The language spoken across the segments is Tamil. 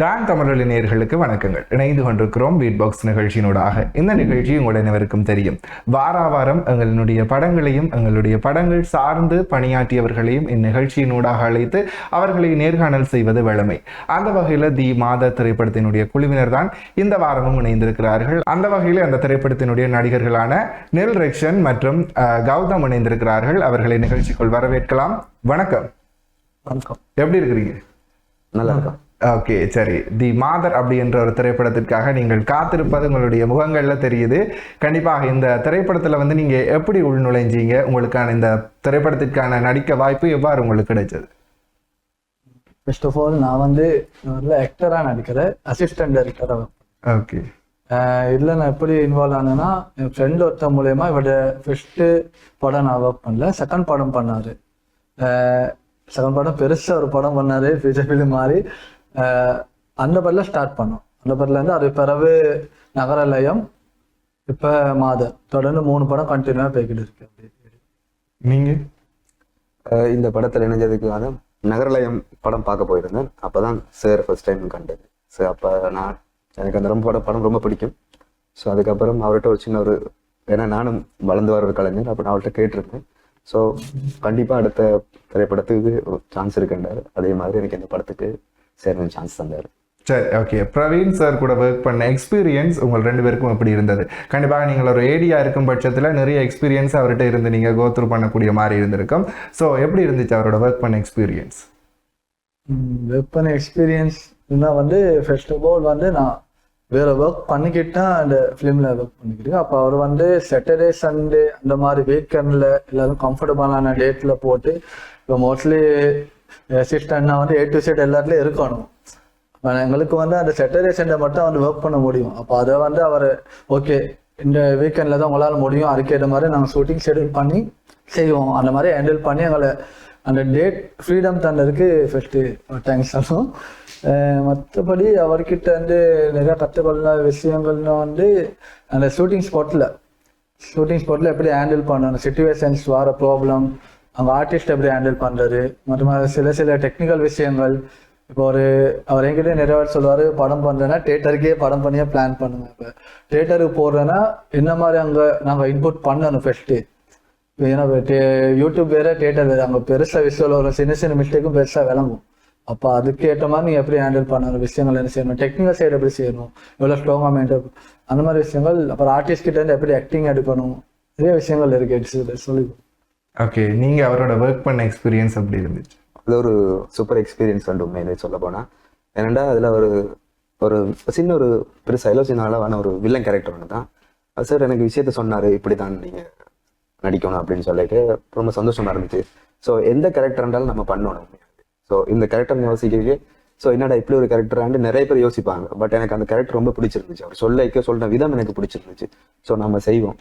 டான் தமிழொலி நேயர்களுக்கு வணக்கங்கள். இணைந்து கொண்டிருக்கிறோம் பீட் பாக்ஸ் நிகழ்ச்சியினூடாக. இந்த நிகழ்ச்சி உங்கள் அனைவருக்கும் தெரியும். வாரா வாரம் எங்களுடைய படங்களையும் எங்களுடைய படங்கள் சார்ந்து பணியாற்றியவர்களையும் இந்நிகழ்ச்சியினூடாக அழைத்து அவர்களை நேர்காணல் செய்வது வழமை. அந்த வகையில் தி மாத திரைப்படத்தினுடைய குழுவினர் தான் இந்த வாரமும் இணைந்திருக்கிறார்கள். அந்த வகையில் அந்த திரைப்படத்தினுடைய நடிகர்களான நில் ரெக்ஷன் மற்றும் கௌதம் இணைந்திருக்கிறார்கள். அவர்களை நிகழ்ச்சிக்குள் வரவேற்கலாம். வணக்கம். வணக்கம். எப்படி இருக்கிறீங்க? நல்லா இருக்கா ஓகே சரி. தி மாதர் அப்படின்ற ஒரு திரைப்படத்திற்காக நீங்கள் காத்திருப்பது உங்களுடைய முகங்கள்ல தெரியுது. கண்டிப்பாக இந்த திரைப்படத்துல வந்து நீங்க எப்படி உள்நுழைஞ்சீங்க? உங்களுக்கான இந்த திரைப்படத்திற்கான நடிக்க வாய்ப்பு எவ்வாறு உங்களுக்கு கிடைச்சது? ஃபர்ஸ்ட் ஆஃப் ஆல் நான் வந்து நல்ல ஆக்டராக நடிக்கிறேன் அசிஸ்டன்ட் டைரக்டராக ஓகே இதில் நான் எப்படி இன்வால்வ் ஆனேன்னா என் ஃப்ரெண்ட் ஒருத்த மூலயமா இவட ஃபர்ஸ்ட்டு படம் நான் ஒர்க் பண்ணல செகண்ட் படம் பண்ணார். செகண்ட் படம் பெருசாக ஒரு படம் பண்ணார் ஃபியூச்சர் ஃபிலிம் மாதிரி. அந்த படத்தில் ஸ்டார்ட் பண்ணோம். அந்த படத்துலேருந்து அது பிறகு நகரலயம் இப்போ மாதர் தொடர்ந்து மூணு படம் கண்டினியூவாக போய்கிட்டு இருக்கு. அப்படி நீங்க? அஹ் இந்த படத்தில் இணைஞ்சதுக்கு வந்து நகரலயம் படம் பார்க்க போயிருந்தேன். அப்பதான் சார் ஃபர்ஸ்ட் டைம் கண்டது. ஸோ அப்போ நான் எனக்கு அந்த ரொம்ப படம் படம் ரொம்ப பிடிக்கும். ஸோ அதுக்கப்புறம் அவர்கிட்ட ஒரு சின்ன ஒரு ஏன்னா நானும் வளர்ந்து வர ஒரு கலைஞர் அப்போ நான் அவர்கிட்ட கேட்டிருந்தேன். ஸோ கண்டிப்பாக அடுத்த திரைப்படத்துக்கு சான்ஸ் இருக்குன்றாரு. அதே மாதிரி எனக்கு இந்த படத்துக்கு சேர்ந்த சான்ஸ் தந்தார் சரி ஓகே பிரவீன் சார் கூட ஒர்க் பண்ண எக்ஸ்பீரியன்ஸ் உங்கள் ரெண்டு பேருக்கும் எப்படி இருந்தது? கண்டிப்பாக நீங்கள் ஒரு ஏடியா இருக்கும் பட்சத்தில் நிறைய எக்ஸ்பீரியன்ஸ் அவர்கிட்ட இருந்து நீங்கள் கோத்ரூ பண்ணக்கூடிய மாதிரி இருந்திருக்கும். ஸோ எப்படி இருந்துச்சு அவரோட ஒர்க் பண்ண எக்ஸ்பீரியன்ஸ் வெப்பன் எக்ஸ்பீரியன்ஸ் வந்து ஃபர்ஸ்ட் ஆஃப் ஆல் வந்து நான் வேற ஒர்க் பண்ணிக்கிட்டு அந்த ஃபிலிமில் ஒர்க் பண்ணிக்கிட்டு அப்போ அவர் வந்து சாட்டர்டே சண்டே அந்த மாதிரி வீக்கெண்டில் எல்லாரும் கம்ஃபர்டபுளான டேட்டில் போட்டு இப்போ மோஸ்ட்லி அசிஸ்டன்ட்னா வந்து ஏ டு செட் எல்லாத்துலேயும் இருக்கணும். எங்களுக்கு வந்து அந்த சாட்டர்டே சண்டே மட்டும் வந்து ஒர்க் பண்ண முடியும். அப்போ அதை வந்து அவர் ஓகே இந்த வீக்கெண்டில் தான் உங்களால் முடியும். அதுக்கேற்ற மாதிரி நாங்கள் ஷூட்டிங் ஷெடியூல் பண்ணி செய்வோம். அந்த மாதிரி ஹேண்டில் பண்ணி எங்களை அந்த டேட் ஃப்ரீடம் தந்ததுக்கு ஃபஸ்ட்டு தேங்க்ஸ் சொல்லுவோம் மற்றபடி அவர்கிட்ட வந்து நிறையா கற்றுக்கொள்ள விஷயங்கள்னு வந்து அந்த ஷூட்டிங் ஸ்பாட்டில் ஷூட்டிங் ஸ்பாட்டில் எப்படி ஹேண்டில் பண்ணணும்? சுச்சுவேஷன்ஸ் வர ப்ராப்ளம் அவங்க ஆர்டிஸ்ட் எப்படி ஹேண்டில் பண்ணுறது மற்றும் சில சில டெக்னிக்கல் விஷயங்கள். இப்போ ஒரு அவர் என்கிட்ட நிறைய வாட்டி சொல்லுவார் படம் பண்ணுறேன்னா தேட்டருக்கே படம் பண்ணியே பிளான் பண்ணுங்க. இப்போ தேட்டருக்கு போடுறேன்னா என்ன மாதிரி அங்கே நாங்கள் இன்புட் பண்ணணும் ஃபஸ்ட்டு ஏன்னா டே- யூடியூப் வேற தேட்டர் வேற. அங்கே பெருசாக விஷயம் வரும். சின்ன சின்ன மிஸ்டேக்கும் பெருசாக விளங்கும். அப்போ அதுக்கு ஏற்ற மாதிரி நீங்கள் எப்படி ஹேண்டில் பண்ணணும்? விஷயங்கள் என்ன செய்யணும்? டெக்னிக்கல் சைடு எப்படி செய்யணும்? எவ்வளோ ஸ்ட்ராங்காக மெயின்டைன் அந்த மாதிரி விஷயங்கள் அப்புறம் ஆர்டிஸ்ட் கிட்ட இருந்து எப்படி ஆக்டிங் எடுக்கணும்? நிறைய விஷயங்கள் இருக்கு. சொல்லி. ஓகே நீங்கள் அவரோட ஒர்க் பண்ண எக்ஸ்பீரியன்ஸ் எப்படி இருந்துச்சு? அது ஒரு சூப்பர் எக்ஸ்பீரியன்ஸ் வந்து உண்மையிலே சொல்ல போனால் ஏனண்டா அதில் ஒரு ஒரு சின்ன ஒரு பெருசாக எல்லாம் ஒரு வில்லன் கேரக்டர் ஒன்று தான். சார் எனக்கு விஷயத்த சொன்னார் இப்படி தான் நீங்கள் நடிக்கணும் அப்படின்னு சொல்லிட்டு ரொம்ப சந்தோஷமாக இருந்துச்சு. ஸோ எந்த கேரக்டர் இருந்தாலும் நம்ம பண்ணணும். ஸோ இந்த கேரக்டர் யோசிக்கவே ஸோ என்னடா இப்படி ஒரு கேரக்டராண்டு நிறைய பேர் யோசிப்பாங்க. பட் எனக்கு அந்த கேரக்டர் ரொம்ப பிடிச்சிருந்துச்சு. அவர் சொல்லிக்க சொல்ற விதம் எனக்கு பிடிச்சிருந்துச்சு. ஸோ நம்ம செய்வோம்.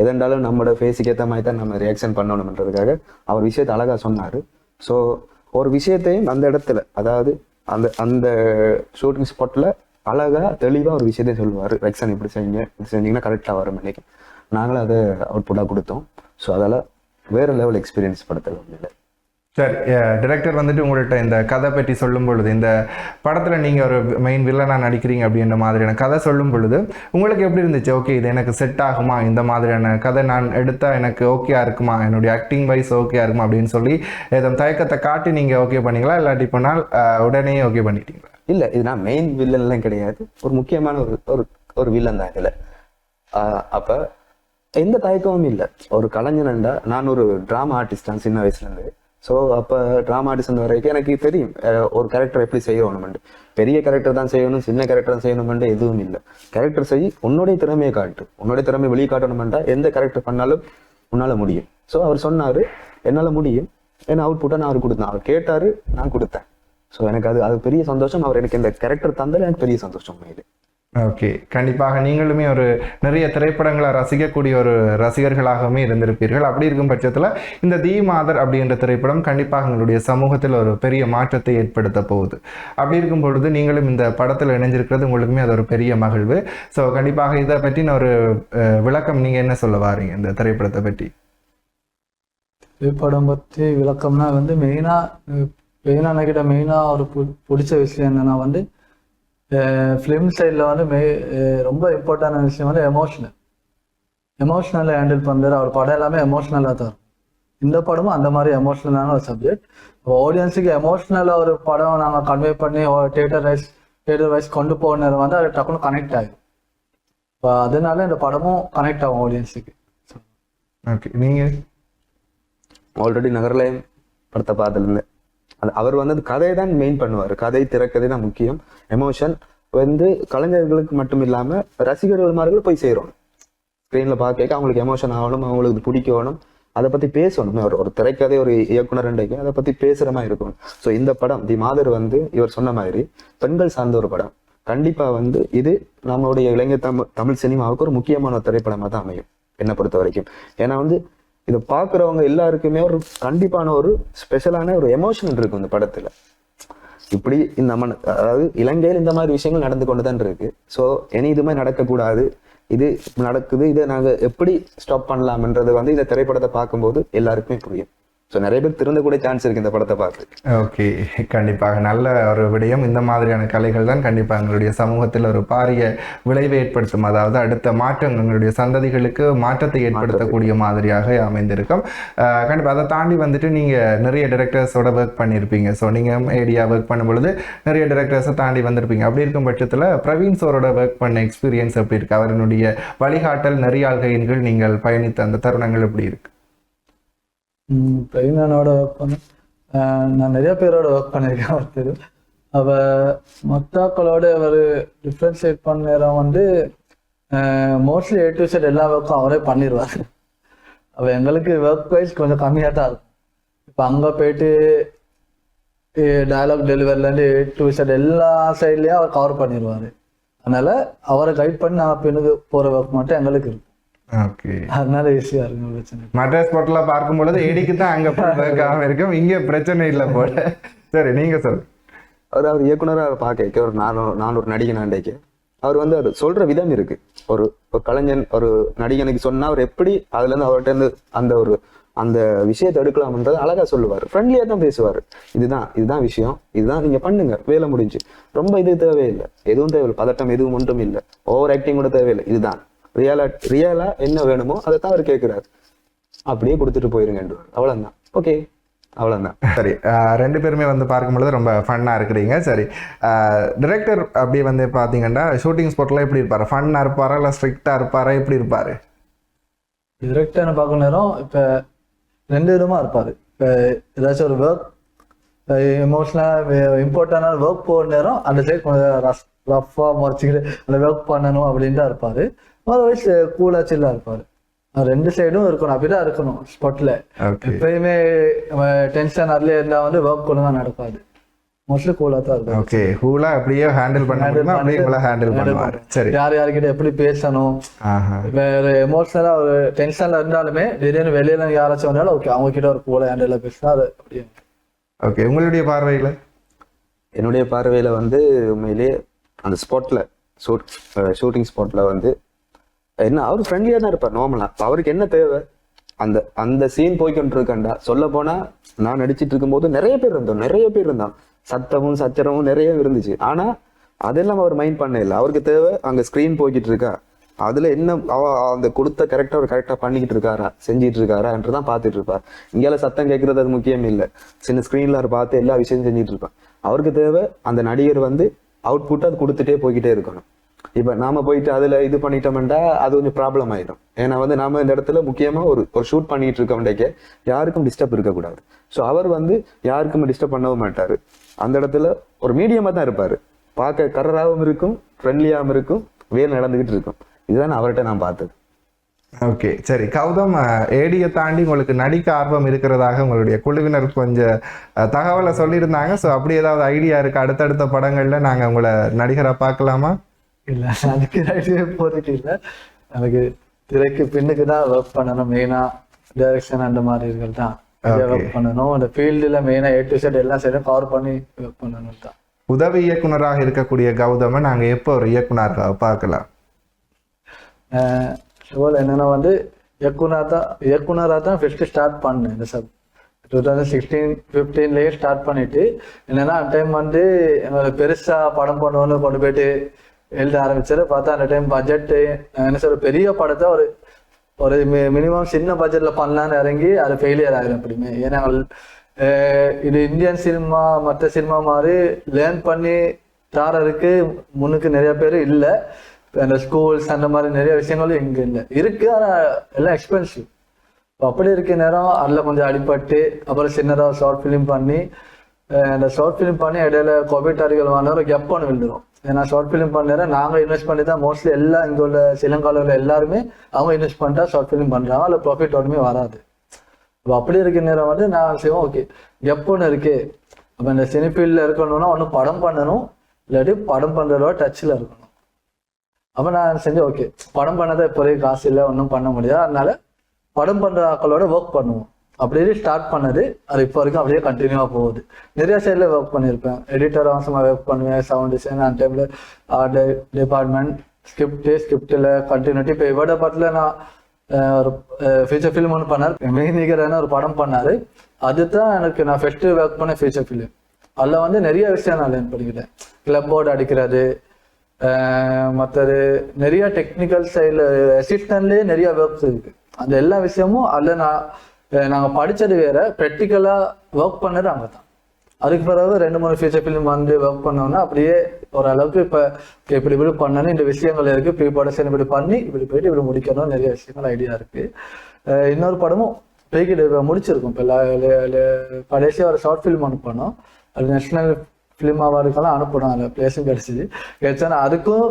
எதென்றாலும் நம்மளோட ஃபேஸுக்கு ஏற்ற மாதிரி தான் நம்ம ரியாக்ஷன் பண்ணணுன்றதுக்காக அவர் விஷயத்தை அழகா சொன்னார். ஸோ ஒரு விஷயத்தையும் அந்த இடத்துல அதாவது அந்த அந்த ஷூட்டிங் ஸ்பாட்டில் அழகா தெளிவாக ஒரு விஷயத்தையும் சொல்லுவார். ரெக்ஷன் இப்படி செய்யுங்க இப்படி செஞ்சீங்கன்னா கரெக்டாக வரும் இன்னைக்கு நாங்களும் அதை அவுட்புட்டாக கொடுத்தோம். ஸோ அதால் வேறு லெவல் எக்ஸ்பீரியன்ஸ் படத்தில் இல்லை சார் டிரெக்டர் வந்துட்டு உங்கள்கிட்ட இந்த கதை பற்றி சொல்லும் பொழுது இந்த படத்தில் நீங்கள் ஒரு மெயின் வில்லனாக நடிக்கிறீங்க அப்படின்ற மாதிரியான கதை சொல்லும் பொழுது உங்களுக்கு எப்படி இருந்துச்சு? ஓகே இது எனக்கு செட் ஆகுமா? இந்த மாதிரியான கதை நான் எடுத்தால் எனக்கு ஓகேயா இருக்குமா? என்னுடைய ஆக்டிங் வைஸ் ஓகேயா இருக்குமா? அப்படின்னு சொல்லி ஏதோ தயக்கத்தை காட்டி நீங்கள் ஓகே பண்ணீங்களா? இல்லாட்டி போனால் உடனே ஓகே பண்ணிட்டீங்களா? இல்லை இது நான் மெயின் வில்லன்லாம் கிடையாது. ஒரு முக்கியமான ஒரு ஒரு ஒரு வில்லன் தான் இதில். அப்போ எந்த தயக்கமும் இல்லை. ஒரு கலைஞனண்டா நான் ஒரு ட்ராமா ஆர்டிஸ்டான் சின்ன வயசுலேருந்து ஸோ அப்போ ட்ராமா ஆர்டிஸ்ட் வரைக்கும் எனக்கு தெரியும் ஒரு கேரக்டர் எப்படி செய்யணும்னு பெரிய கேரக்டர் தான் செய்யணும் சின்ன கேரக்டர் தான் செய்யணும்னு எதுவும் இல்லை. கேரக்டர் செய் உன்னுடைய திறமையை காட்டு. உன்னுடைய திறமையை வெளியே எந்த கேரக்டர் பண்ணாலும் உன்னால முடியும். ஸோ அவர் சொன்னார் என்னால் முடியும். ஏன்னா அவுட்புட்டை நான் அவர் கொடுத்தேன். அவர் கேட்டாரு நான் கொடுத்தேன். ஸோ எனக்கு அது அது பெரிய சந்தோஷம். அவர் எனக்கு இந்த கேரக்டர் தந்தால் எனக்கு பெரிய சந்தோஷம் உண்மையிலே ஓகே கண்டிப்பாக நீங்களுமே ஒரு நிறைய திரைப்படங்களை ரசிக்கக்கூடிய ஒரு ரசிகர்களாகவுமே இருந்திருப்பீர்கள். அப்படி இருக்கும் பட்சத்தில் இந்த தி மாதர் அப்படின்ற திரைப்படம் கண்டிப்பாக எங்களுடைய சமூகத்தில் ஒரு பெரிய மாற்றத்தை ஏற்படுத்த போகுது. அப்படி இருக்கும் பொழுது நீங்களும் இந்த படத்தில் இணைஞ்சிருக்கிறது உங்களுக்குமே அது ஒரு பெரிய மகிழ்வு. ஸோ கண்டிப்பாக இதை பற்றின ஒரு விளக்கம் நீங்கள் என்ன சொல்ல வாரீங்க இந்த திரைப்படத்தை பற்றி? திரைப்படம் பற்றி விளக்கம்னா வந்து மெயினாக மெயினாக நினைக்கிட்ட மெயினாக ஒரு பு- பிடிச்ச விஷயம் என்னன்னா வந்து ஃபிலிம் சைடில் வந்து மே ரொம்ப இம்பார்ட்டண்டான விஷயம் வந்து எமோஷனல் எமோஷ்னலாக ஹேண்டில் பண்ணுறது அவர் படம் எல்லாமே எமோஷ்னலாக தான் இருக்கும் இந்த படமும் அந்த மாதிரி எமோஷ்னலான ஒரு சப்ஜெக்ட் ஆடியன்ஸுக்கு எமோஷ்னலாக ஒரு படம் நாங்கள் கன்வே பண்ணி தேட்டர் வைஸ் தேட்டர் வைஸ் கொண்டு போனது வந்து அது டக்குனு கனெக்ட் ஆகும் இப்போ அதனால இந்த படமும் கனெக்ட் ஆகும் ஆடியன்ஸுக்கு ஓகே நீங்க? ஆல்ரெடி நகர்லயம் படத்தை பார்த்துருந்தேன் அவர் வந்து அந்த கதையை தான் மெயின் பண்ணுவார். கதை திறக்கதை தான் முக்கியம். எமோஷன் வந்து கலைஞர்களுக்கு மட்டும் இல்லாம ரசிகர்கள் மாதிரி போய் சேரும் ஸ்க்ரீனில் பார்க்க அவங்களுக்கு எமோஷன் ஆகணும் அவங்களுக்கு இது பிடிக்கணும். அதை பத்தி பேசணும். ஒரு ஒரு திரைக்கதை ஒரு இயக்குனர் ரெண்டைக்கு அதை பத்தி பேசுற மாதிரி இருக்கும் ஸோ இந்த படம் தி மாதர் வந்து இவர் சொன்ன மாதிரி பெண்கள் சார்ந்த ஒரு படம். கண்டிப்பா வந்து இது நம்மளுடைய இளைஞர் தமிழ் தமிழ் சினிமாவுக்கு ஒரு முக்கியமான திரைப்படமாக தான் அமையும். என்னை பொறுத்த வரைக்கும். ஏன்னா வந்து இதை பார்க்குறவங்க எல்லாருக்குமே ஒரு கண்டிப்பான ஒரு ஸ்பெஷலான ஒரு எமோஷன் இருக்கும் இந்த படத்துல. இப்படி இந்த மண் அதாவது இலங்கையில் இந்த மாதிரி விஷயங்கள் நடந்து கொண்டு தான் இருக்கு. ஸோ இனி இதுமே நடக்கக்கூடாது. இது நடக்குது இதை நாங்கள் எப்படி ஸ்டாப் பண்ணலாம்ன்றது வந்து இந்த திரைப்படத்தை பார்க்கும்போது எல்லாருக்குமே புரியும். ஸோ நிறைய பேர் திருந்தக்கூடிய சான்ஸ் இருக்கு இந்த படத்தை பார்த்து. ஓகே கண்டிப்பாக. நல்ல ஒரு விடயம். இந்த மாதிரியான கலைகள் தான் கண்டிப்பாக எங்களுடைய சமூகத்தில் ஒரு பாரிய விளைவை ஏற்படுத்தும். அதாவது அடுத்த மாற்றம் எங்களுடைய சந்ததிகளுக்கு மாற்றத்தை ஏற்படுத்தக்கூடிய மாதிரியாக அமைந்திருக்கும். கண்டிப்பாக அதை தாண்டி வந்துட்டு நீங்கள் நிறைய டிரெக்டர்ஸோட ஒர்க் பண்ணியிருப்பீங்க ஸோ நீங்கள் ஏடியா ஒர்க் பண்ணும் பொழுது நிறைய டிரெக்டர்ஸை தாண்டி வந்திருப்பீங்க. அப்படி இருக்கும் பட்சத்தில் பிரவீன் சாரோட ஒர்க் பண்ண எக்ஸ்பீரியன்ஸ் எப்படி இருக்கு? அவரினுடைய வழிகாட்டல் நெறியாள்கையின் கீழ் நீங்கள் பயணித்த அந்த தருணங்கள் எப்படி இருக்கு? பிரவீனானோட ஒர்க் பண்ண. நான் நிறைய பேரோட ஒர்க் பண்ணியிருக்கேன் ஒருத்தர் தெரியும் அவ அவர் டிஃப்ரென்ஷியேட் பண்ண நேரம் வந்து மோஸ்ட்லி ஏ டு செட் எல்லா ஒர்க்கும் அவரே பண்ணிடுவார் அவள் எங்களுக்கு ஒர்க் வைஸ் கொஞ்சம் கம்மியாக தான் இருக்கும். இப்போ அங்கே போயிட்டு டயலாக் டெலிவரிலேருந்து ஏ டு செட் எல்லா சைட்லேயும் அவர் கவர் பண்ணிடுவார் அதனால் அவரை கைட் பண்ணி நான் பெண்ணுக்கு போகிற ஒர்க் மட்டும் எங்களுக்கு இருக்கும் அதனால ஈஸியாக இருக்கும் பிரச்சனை. மற்ற ஸ்பாட்ல பார்க்கும் பொழுது ஏடிக்கு தான் அங்க ஒர்க் இருக்கும். இங்க பிரச்சனை இல்லை போல. சரி நீங்க சொல்லு அவர் அவர் இயக்குனராக பார்க்க ஒரு நானூறு நானூறு நடிகன் அண்டைக்கு அவர் வந்து அது சொல்ற விதம் இருக்கு. ஒரு ஒரு கலைஞன் ஒரு நடிகனுக்கு சொன்னா அவர் எப்படி அதுல இருந்து அவர்கிட்ட இருந்து அந்த ஒரு அந்த விஷயத்தை எடுக்கலாம்ன்றது அழகா சொல்லுவார். ஃப்ரெண்ட்லியா தான் பேசுவார். இதுதான் இதுதான் விஷயம். இதுதான் நீங்க பண்ணுங்க. வேலை முடிஞ்சு. ரொம்ப இது தேவையில்லை. எதுவும் தேவையில்லை. பதட்டம் எதுவும் ஒன்றும் இல்லை. ஓவர் ஆக்டிங் கூட தேவையில்லை. இதுதான். ரியலா ரியலா என்ன வேணுமோ அதை தான் அவர் கேட்கிறாரு அப்படியே கொடுத்துட்டு போயிருங்க அவ்வளவுதான். ஓகே அவ்வளவுதான். சரி. ரெண்டு பேருமே வந்து பார்க்கும் பொழுது ரொம்ப ஃபன்னாக இருக்கிறீங்க. சரி. டிரெக்டர் அப்படி வந்து பார்த்தீங்கன்னா ஷூட்டிங் ஸ்பாட்லாம் எப்படி இருப்பாரு? ஃபன்னாக இருப்பாரா? இல்லை ஸ்ட்ரிக்டாக இருப்பாரா? எப்படி இருப்பாரு? டிரெக்டர்னு பார்க்க நேரம் இப்போ ரெண்டு விதமா இருப்பாரு. இப்போ ஏதாச்சும் ஒரு ஒர்க் எமோஷனலாக இம்பார்ட்டண்டான ஒர்க் போகிற நேரம் அந்த சைடு கொஞ்சம் ரஃப் ரஃப்பாக முறைச்சிக்கிட்டு அந்த ஒர்க் பண்ணணும் அப்படின்ட்டு இருப்பாரு. அதர்வைஸ் கூலாக சில்லாக இருப்பாரு. ரெண்டு சைடும் இருக்கணும் அப்படிதான் இருக்கணும் ஸ்பாட்ல எப்பயுமே டென்ஷன் அதுல இருந்தா வந்து ஒர்க் ஒழுங்கா நடக்காது. மோஸ்ட்லி கூலாக தான் இருக்கும் ஓகே ஹூலா அப்படியே ஹேண்டில் பண்ண முடியுமா? அப்படியே உங்களை ஹேண்டில் பண்ணுவார். சரி. யார் யார்கிட்ட எப்படி பேசணும்? ஆஹா. வேற எமோஷனலா ஒரு டென்ஷன்ல இருந்தாலுமே திடீர்னு வெளியில யாராச்சும் வந்தாலும் ஓகே அவங்க கிட்ட ஒரு கூட ஹேண்டில் பேசினா அது அப்படியே ஓகே உங்களுடைய பார்வையில்? என்னுடைய பார்வையில வந்து உண்மையிலேயே அந்த ஸ்பாட்ல ஷூட் ஷூட்டிங் ஸ்பாட்ல வந்து என்ன அவர் ஃப்ரெண்ட்லியா தான் இருப்பார் நார்மலா அவருக்கு என்ன தேவை? அந்த அந்த சீன் போய்கிட்டு இருக்கண்டா சொல்ல போனா நான் நடிச்சிட்டு இருக்கும்போது நிறைய பேர் இருந்தோம் நிறைய பேர் இருந்தான் சத்தமும் சச்சரமும் நிறைய இருந்துச்சு. ஆனா அதெல்லாம் அவர் மைண்ட் பண்ண இல்லை அவருக்கு தேவை அங்க ஸ்கிரீன் போய்கிட்டு இருக்கா. அதுல என்ன அவ அந்த கொடுத்த கரெக்டா அவர் கரெக்டா பண்ணிக்கிட்டு இருக்காரா செஞ்சிட்டு இருக்காரா என்றுதான் பார்த்துட்டு இருப்பார். இங்கால சத்தம் கேட்கறது அது முக்கியம் இல்லை. சின்ன ஸ்கிரீன்ல அவர் பார்த்து எல்லா விஷயமும் செஞ்சுட்டு இருப்பார். அவருக்கு தேவை அந்த நடிகர் வந்து அவுட்புட் அது கொடுத்துட்டே போய்கிட்டே இருக்கணும். இப்போ நாம போயிட்டு அதுல இது பண்ணிட்டோம்டா அது கொஞ்சம் ப்ராப்ளம் ஆயிடும். ஏன்னா வந்து நாம இந்த இடத்துல முக்கியமா ஒரு ஒரு ஷூட் பண்ணிட்டு இருக்கோம்டே யாருக்கும் டிஸ்டர்ப் இருக்கக்கூடாது. ஸோ அவர் வந்து யாருக்கும் டிஸ்டர்ப் பண்ணவும் மாட்டாரு. அந்த இடத்துல ஒரு மீடியமா தான் இருப்பாரு. பார்க்க கரராகவும் இருக்கும் ஃப்ரெண்ட்லியாகவும் இருக்கும் வேல் நடந்துகிட்டு இருக்கும். இதுதான் அவர்கிட்ட நான் பார்த்தது. ஓகே சரி. கௌதம் ஏடியை தாண்டி உங்களுக்கு நடிக்க ஆர்வம் இருக்கிறதாக உங்களுடைய குழுவினர் கொஞ்சம் தகவலை சொல்லியிருந்தாங்க. ஸோ அப்படி ஏதாவது ஐடியா இருக்கு? அடுத்தடுத்த படங்கள்ல நாங்கள் உங்களை நடிகரை பார்க்கலாமா? இல்ல. அதுக்கு ஐடியா போறதுக்கு இல்ல. எனக்கு திரைக்கு பின்னுக்கு தான் ஒர்க் பண்ணணும். மெயினா டைரக்ஷன் அந்த மாதிரி இருக்கிறது தான். ஒர்க் பண்ணணும். அந்த ஃபீல்டுல மெயினா ஏ டு செட் எல்லா சைடும் கவர் பண்ணி ஒர்க் பண்ணணும் தான். உதவி இயக்குனராக இருக்கக்கூடிய கௌதமை நாங்க எப்போ ஒரு இயக்குனராக பார்க்கலாம். ஷோல் என்னன்னா வந்து இயக்குனர் தான் இயக்குனராக தான் ஃபர்ஸ்ட் ஸ்டார்ட் பண்ணேன். இந்த சப் டூ தௌசண்ட் சிக்ஸ்டீன் ஃபிஃப்டீன்லேயே ஸ்டார்ட் பண்ணிட்டு என்னன்னா அந்த டைம் வந்து என்னோட பெருசா படம் பண்ணுவோன்னு கொண்டு போயிட்டு எழுத ஆரம்பிச்சாரு பார்த்தா அந்த டைம் பட்ஜெட்டு என்ன சொல்ற பெரிய படத்தை ஒரு ஒரு மினிமம் சின்ன பட்ஜெட்ல பண்ணலான்னு இறங்கி அது ஃபெயிலியர் ஆகிடும் எப்படியுமே. ஏன்னா இது இந்தியன் சினிமா மற்ற சினிமா மாதிரி லேர்ன் பண்ணி தாரருக்கு முன்னுக்கு நிறைய பேர் இல்லை. அந்த ஸ்கூல்ஸ் அந்த மாதிரி நிறைய விஷயங்களும் இங்கே இல்லை. இருக்கு ஆனால் எல்லாம் எக்ஸ்பென்சிவ் அப்படி இருக்க நேரம் அதில் கொஞ்சம் அடிபட்டு அப்புறம் சின்னதாக ஷார்ட் ஃபிலிம் பண்ணி அந்த ஷார்ட் ஃபிலிம் பண்ணி இடையில கோவிட் அறிகள் வாங்க கெப் ஒன்று விழுந்துடும் நான் ஷார்ட் ஃபிலிம் பண்ணுறேன் நாங்கள் இன்வெஸ்ட் பண்ணி தான் மோஸ்ட்லி எல்லாம் இங்கே உள்ள சிலங்கால உள்ள எல்லாருமே அவங்க இன்வெஸ்ட் பண்ணிட்டா ஷார்ட் ஃபிலிம் பண்ணுறாங்க அதில் ப்ராஃபிட் ஒன்றுமே வராது. இப்போ அப்படி இருக்க நேரம் வந்து நான் செய்வோம் ஓகே எப்போன்னு ஒன்று இருக்கு. அப்போ இந்த சினிஃபீல்டில் இருக்கணும்னா ஒன்று படம் பண்ணணும். இல்லாட்டி படம் பண்ணுறதோட டச்சில் இருக்கணும். அப்போ நான் செஞ்சேன் ஓகே படம் பண்ணதை இப்போதைக்கு காசு இல்லை ஒன்றும் பண்ண முடியாது. அதனால படம் பண்ணுற ஆக்களோட ஒர்க் பண்ணுவோம். அப்படியே ஸ்டார்ட் பண்ணது. அது இப்போ வரைக்கும் அப்படியே கண்டினியூவாக போகுது. நிறைய சைடில் ஒர்க் பண்ணியிருப்பேன் எடிட்டர் அவசரமாக ஒர்க் பண்ணுவேன். சவுண்ட் டிசைன் அந்த டைமில் ஆர்ட் டிபார்ட்மெண்ட் ஸ்கிரிப்ட் ஸ்கிரிப்டில் கண்டினியூட்டி இப்போ இவட படத்தில் நான் ஒரு ஃபீச்சர் ஃபிலிம் ஒன்று பண்ணார். மெய்நிகரான ஒரு படம் பண்ணார். அதுதான் எனக்கு நான் ஃபெஸ்ட்டு ஒர்க் பண்ண ஃபீச்சர் ஃபிலிம் அதில் வந்து நிறைய விஷயம் நான் லேர்ன் பண்ணிக்கிட்டேன். கிளப் போர்டு அடிக்கிறது மற்றது நிறைய டெக்னிக்கல் சைடில் அசிஸ்டன்ட்லேயே நிறைய ஒர்க்ஸ் இருக்குது அந்த எல்லா விஷயமும் அதில் நான் நாங்கள் படித்தது வேற. ப்ராக்டிக்கலாக ஒர்க் பண்ணது அங்கே தான் அதுக்கு பிறகு ரெண்டு மூணு ஃபியூச்சர் ஃபிலிம் வந்து ஒர்க் பண்ணோன்னா அப்படியே ஓரளவுக்கு இப்போ இப்படி இப்படி பண்ணணும் இந்த விஷயங்கள் இருக்குது ப்ரீ ப்ரொடக்ஷன் இப்படி பண்ணி இப்படி போயிட்டு இப்படி முடிக்கணும். நிறைய விஷயங்கள் ஐடியா இருக்குது இன்னொரு படமும் போய்கிட்டு முடிச்சிருக்கும் முடிச்சிருக்கோம். இப்போ கடைசியாக ஒரு ஷார்ட் ஃபிலிம் அனுப்பணும் அது நேஷனல் ஃபிலிம் அவார்டுக்கெல்லாம் அனுப்பணும் அதில். பிளேஸும் கிடச்சிது. கிடைச்சா அதுக்கும்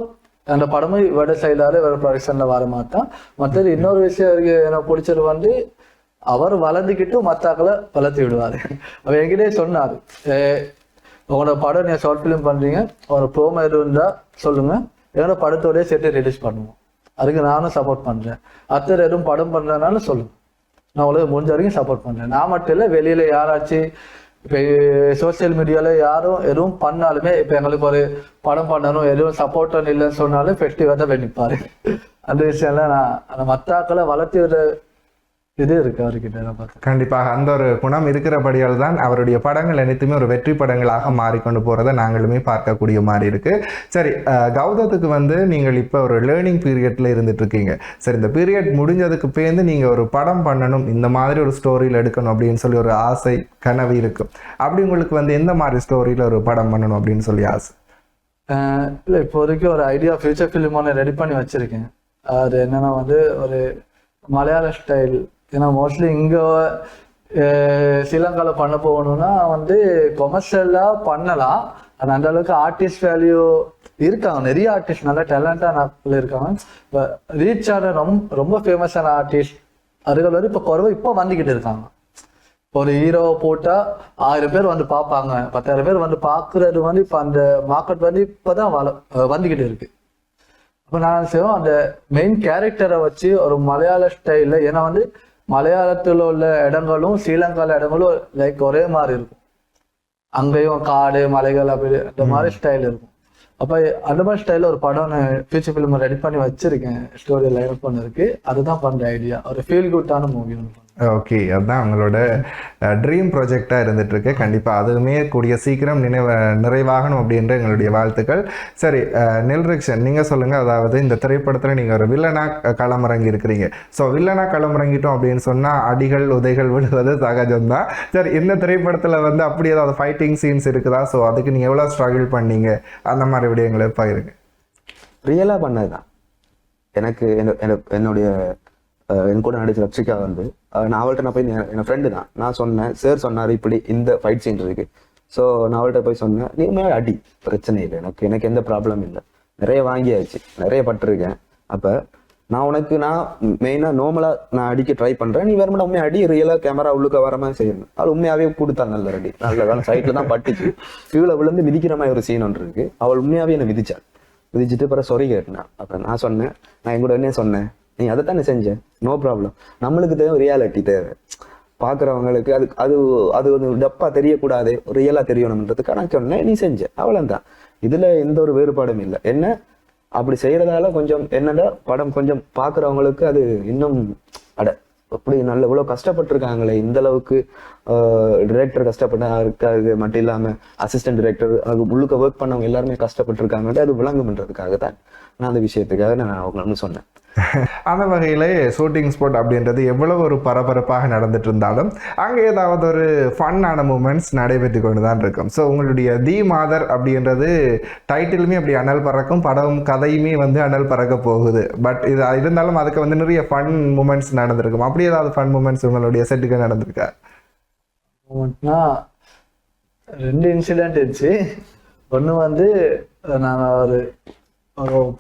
அந்த படமும் வேற சைடால வேறு ப்ரொடக்ஷனில் வர மாட்டான். மற்றது இன்னொரு விஷயம் எனக்கு பிடிச்சது வந்து அவர் வளர்ந்துக்கிட்டு மத்தாக்களை வளர்த்து விடுவார். அவர் என்கிட்டே சொன்னார் உங்களோட படம் நீங்கள் ஷார்ட் ஃபிலிம் பண்ணுறீங்க ஒரு ப்ரோமோ எதுவும் இருந்தால் சொல்லுங்கள் எங்களோட படத்தோடய சேர்த்து ரிலீஸ் பண்ணுவோம். அதுக்கு நானும் சப்போர்ட் பண்ணுறேன் அத்தர் எதுவும் படம் பண்ணுறதுனால சொல்லுங்க. நான் உங்களுக்கு முடிஞ்ச வரைக்கும் சப்போர்ட் பண்ணுறேன் நான் மட்டும் இல்லை வெளியில் யாராச்சும் இப்போ சோஷியல் மீடியாவில் யாரும் எதுவும் பண்ணாலுமே இப்போ எங்களுக்கு ஒரு படம் பண்ணணும் எதுவும் சப்போர்ட் இல்லைன்னு சொன்னாலும் ஃபெஸ்டிவல் தான் போய் அந்த விஷயம்லாம் நான் அந்த மத்தாக்களை வளர்த்து இது இருக்கு அவர்கிட்ட கண்டிப்பாக அந்த ஒரு குணம் இருக்கிறபடியால் தான் அவருடைய படங்கள் அனைத்துமே ஒரு வெற்றி படங்களாக மாறிக்கொண்டு போறதை நாங்களுமே பார்க்கக்கூடிய மாதிரி இருக்கு. சரி கௌதத்துக்கு வந்து நீங்கள் இப்போ ஒரு லேர்னிங் பீரியட்ல இருந்துட்டு இருக்கீங்க. சரி இந்த பீரியட் முடிஞ்சதுக்கு பேர்ந்து நீங்க ஒரு படம் பண்ணணும் இந்த மாதிரி ஒரு ஸ்டோரியில் எடுக்கணும் அப்படின்னு சொல்லி ஒரு ஆசை கனவு இருக்கும் அப்படி உங்களுக்கு வந்து எந்த மாதிரி ஸ்டோரியில் ஒரு படம் பண்ணணும் அப்படின்னு சொல்லி ஆசை? இல்ல இப்போதைக்கு ஒரு ஐடியா ஃபியூச்சர் ஃபிலிம் ஒன்று ரெடி பண்ணி வச்சிருக்கேன். அது என்னன்னா வந்து ஒரு மலையாள ஸ்டைல் ஏன்னா மோஸ்ட்லி இங்கே ஸ்ரீலங்காவில் பண்ண போகணும்னா வந்து கொமர்ஷியலாக பண்ணலாம். அது அந்த அளவுக்கு ஆர்டிஸ்ட் வேல்யூ இருக்காங்க. நிறைய ஆர்டிஸ்ட் நல்லா டேலண்டான ஆட்கள் இருக்காங்க. ரீச் ஆன ரொம்ப ரொம்ப ஃபேமஸான ஆர்டிஸ்ட் அதுகள் வந்து இப்போ குறைவு இப்போ வந்துக்கிட்டு இருக்காங்க. ஒரு ஹீரோவை போட்டா ஆயிரம் பேர் வந்து பார்ப்பாங்க. பத்தாயிரம் பேர் வந்து பார்க்கறது வந்து இப்போ அந்த மார்க்கெட் வந்து இப்போதான் வள வந்துக்கிட்டு இருக்கு. அப்போ நான் செய்வோம் அந்த மெயின் கேரக்டரை வச்சு ஒரு மலையாள ஸ்டைலில் ஏன்னா வந்து மலையாளத்தில் உள்ள இடங்களும் ஸ்ரீலங்கால இடங்களும் லைக் ஒரே மாதிரி இருக்கும். அங்கேயும் காடு மலைகள் அப்படி அந்த மாதிரி ஸ்டைல் இருக்கும். அப்போ அந்த மாதிரி ஸ்டைலில் ஒரு படம் ஃபியூச்சர் ஃபிலிம் ரெடி பண்ணி வச்சிருக்கேன். ஸ்டோரி லைன் பண்ணிருக்கு அதுதான் பண்ற ஐடியா ஒரு ஃபீல் குட்டான மூவி ஒன்று ஓகே அதுதான் அவங்களோட ட்ரீம் ப்ராஜெக்டாக இருந்துகிட்ருக்கு கண்டிப்பாக அதுவுமே கூடிய சீக்கிரம் நினைவ நிறைவாகணும் அப்படின்ற எங்களுடைய வாழ்த்துக்கள். சரி நில்ரிக்ஷன் நீங்கள் சொல்லுங்கள் அதாவது இந்த திரைப்படத்தில் நீங்கள் ஒரு வில்லனா களமிறங்கி இருக்கிறீங்க. ஸோ வில்லனா களமிறங்கிட்டோம் அப்படின்னு சொன்னால் அடிகள் உதைகள் விடுவது சகஜம்தான். சரி இந்த திரைப்படத்தில் வந்து அப்படி ஏதாவது ஃபைட்டிங் சீன்ஸ் இருக்குதா? ஸோ அதுக்கு நீங்கள் எவ்வளோ ஸ்ட்ரகிள் பண்ணீங்க? அந்த மாதிரி விடயங்களை பகிருங்க. ரியலாக பண்ணது தான் எனக்கு என்ன- என்னுடைய என் கூட நடிச்ச ரப்சிகா வந்து நான் அவள்கிட்ட நான் போய் என் ஃப்ரெண்டு தான். நான் சொன்னேன் சார் சொன்னார் இப்படி இந்த ஃபைட் சீன் இருக்கு. ஸோ நான் அவள்கிட்ட போய் சொன்னேன் நீ மேலே அடி பிரச்சனை இல்லை. எனக்கு எனக்கு எந்த ப்ராப்ளம் இல்லை. நிறைய வாங்கியாச்சு நிறைய பட்டிருக்கேன். அப்போ நான் உனக்கு நான் மெயினாக நார்மலாக நான் அடிக்க ட்ரை பண்ணுறேன் நீ வேறு உண்மையாக அடி ரியலாக கேமரா உள்ளுக்க வர மாதிரி செய்யணும். அவள் உண்மையாகவே கொடுத்தா நல்ல அடி. நல்ல வேலை. சைட்டில் தான் பட்டுச்சு. கீழே விழுந்து மிதிக்கிற மாதிரி ஒரு சீன் ஒன்று இருக்குது அவள் உண்மையாகவே என்னை மிதிச்சாள் விதிச்சுட்டு அப்புறம் சொறி கேட்டேன். அப்புறம் நான் சொன்னேன் நான் என் கூட என்ன சொன்னேன்? நீ அதை தானே செஞ்சேன் நோ ப்ராப்ளம் நம்மளுக்கு தேவை ரியாலிட்டி தேவை. பார்க்குறவங்களுக்கு அது அது அது ஒரு டப்பாக தெரியக்கூடாது ரியலாக தெரியணுன்றதுக்காக நான் சொன்னேன் நீ செஞ்ச. அவ்வளோதான் இதில் எந்த ஒரு வேறுபாடும் இல்லை. என்ன? அப்படி செய்கிறதால கொஞ்சம் என்னடா படம் கொஞ்சம் பார்க்குறவங்களுக்கு அது இன்னும் அட அப்படி நல்ல இவ்வளோ கஷ்டப்பட்டிருக்காங்களே இந்த அளவுக்கு டிரெக்டர் கஷ்டப்பட்டா இருக்காது மட்டும் இல்லாமல் அசிஸ்டன்ட் டிரெக்டர் அது முழுக்க ஒர்க் பண்ணவங்க எல்லாருமே கஷ்டப்பட்டிருக்காங்கன்ட்டு அது விளங்கும்ன்றதுக்காக தான் அந்த விஷயத்துக்காக நான் அவங்களுக்கு சொன்னேன். அந்த வகையில் ஷூட்டிங் ஸ்பாட் அப்படின்றது எவ்வளவு ஒரு பரபரப்பாக நடந்துட்டு இருந்தாலும் அங்கே ஏதாவது ஒரு ஃபன்னான மூமெண்ட்ஸ் நடைபெற்று கொண்டு தான் இருக்கும். ஸோ உங்களுடைய தி மாதர் அப்படின்றது டைட்டிலுமே அப்படி அனல் பறக்கும் படம் கதையுமே வந்து அனல் பறக்க போகுது. பட் இது இருந்தாலும் அதுக்கு வந்து நிறைய ஃபன் மூமெண்ட்ஸ் நடந்திருக்கும். அப்படி ஏதாவது ஃபன் மூமெண்ட்ஸ் உங்களுடைய செட்டுக்கு நடந்திருக்கா? ரெண்டு இன்சிடென்ட் இருந்துச்சு. ஒன்று வந்து நாங்கள் ஒரு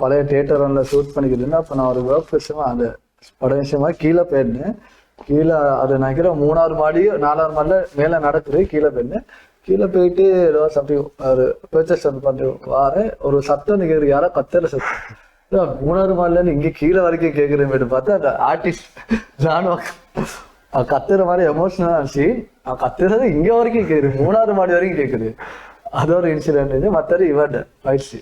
பழைய தியேட்டர் ஒன்றில் ஷூட் பண்ணிக்கிட்டு அப்போ நான் ஒரு ஒர்க் விஷயமா அந்த படம் விஷயமா கீழே போயிருந்தேன் கீழே அது நினைக்கிறேன் மூணாறு மாடி நாலாவது மாடியில் மேலே நடக்குது கீழே போயிருந்தேன் கீழே போயிட்டு ஏதோ சம்திங் ஒரு பர்ச்சேஸ் வந்து பண்ணிட்டு வாரேன். ஒரு சத்தம் நிற்கிறது யாரோ கத்துற சத்தம். மூணாறு மூணாவது மாடில இங்க கீழே வரைக்கும் கேக்குறேன் பார்த்தா அந்த ஆர்டிஸ்ட் நானும் கத்துற மாதிரி எமோஷனலாக இருந்துச்சு. கத்துறது இங்க வரைக்கும் கேக்குது மூணாறு மாடி வரைக்கும் கேக்குது. அது ஒரு இன்சிடென்ட் இது மற்றது இவன் ஆயிடுச்சு